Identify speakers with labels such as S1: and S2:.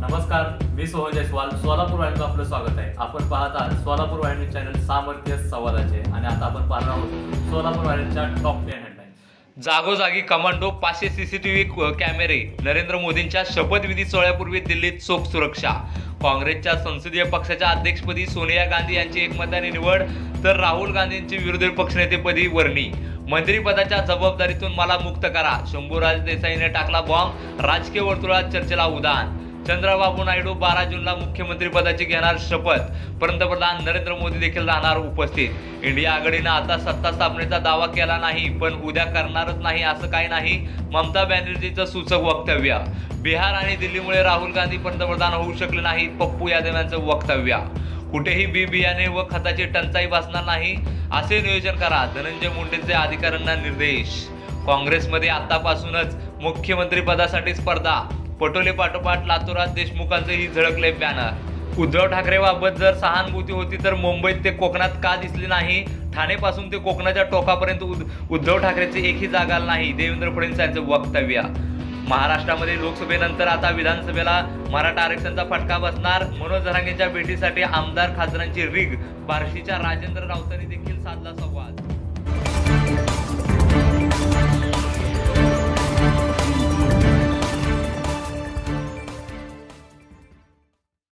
S1: नमस्कार मी सोहन जयस्वाल सोलापूर वाहिनीचं आपलं स्वागत आहे. आपण पाहत आहात सोलापूर वाहिनी चॅनल सामर्थ्य संवादाचे आणि आता आपण पाहणार आहोत सोलापूर वाहिनीच्या टॉप टेन
S2: जागोजागी कमांडो पाचशे सीसीटीव्ही कॅमेरे नरेंद्र मोदींच्या शपथविधी सोहळ्यापूर्वी दिल्लीत चोख सुरक्षा. काँग्रेसच्या संसदीय पक्षाच्या अध्यक्षपदी सोनिया गांधी यांची एकमताने निवड तर राहुल गांधींची विरोधी पक्षनेतेपदी वर्णी. मंत्रीपदाच्या जबाबदारीतून मला मुक्त करा. शंभूराज देसाईने टाकला बॉम्ब राजकीय वर्तुळात चर्चेला उदान. चंद्रबाबू नायडू बारा जूनला मुख्यमंत्रीपदाची घेणार शपथ. पंतप्रधान नरेंद्र मोदी देखील राहणार उपस्थित. इंडिया आघाडीनं आता सत्ता स्थापनेचा दावा केला नाही पण उद्या करणारच नाही असं काही नाही ममता बॅनर्जीचं सूचक वक्तव्य. बिहार आणि दिल्लीमुळे राहुल गांधी पंतप्रधान होऊ शकले नाहीत पप्पू यादव यांचं वक्तव्य. कुठेही बी बियाणे व खताची टंचाई भासणार नाही असे नियोजन करा धनंजय मुंडेंचे अधिकाऱ्यांना निर्देश. काँग्रेसमध्ये आतापासूनच मुख्यमंत्री पदासाठी स्पर्धा. पटोले पाठोपाठ लातूरात देशमुखांचेही झळकले बॅनर उद्धव ठाकरेबाबत जर सहानुभूती होती तर मुंबईत ते कोकणात का दिसले नाही? ठाणेपासून ते कोकणाच्या टोकापर्यंत उद- उद्धव ठाकरेची एकही जागा नाही देवेंद्र फडणवीस यांचं वक्तव्य. महाराष्ट्रामध्ये लोकसभेनंतर आता विधानसभेला मराठा आरक्षणचा फटका बसणार. मनोज धरांगेंच्या भेटीसाठी आमदार खासदारांची रिग बार्शीच्या राजेंद्र राऊतांनी देखील साधला संवाद.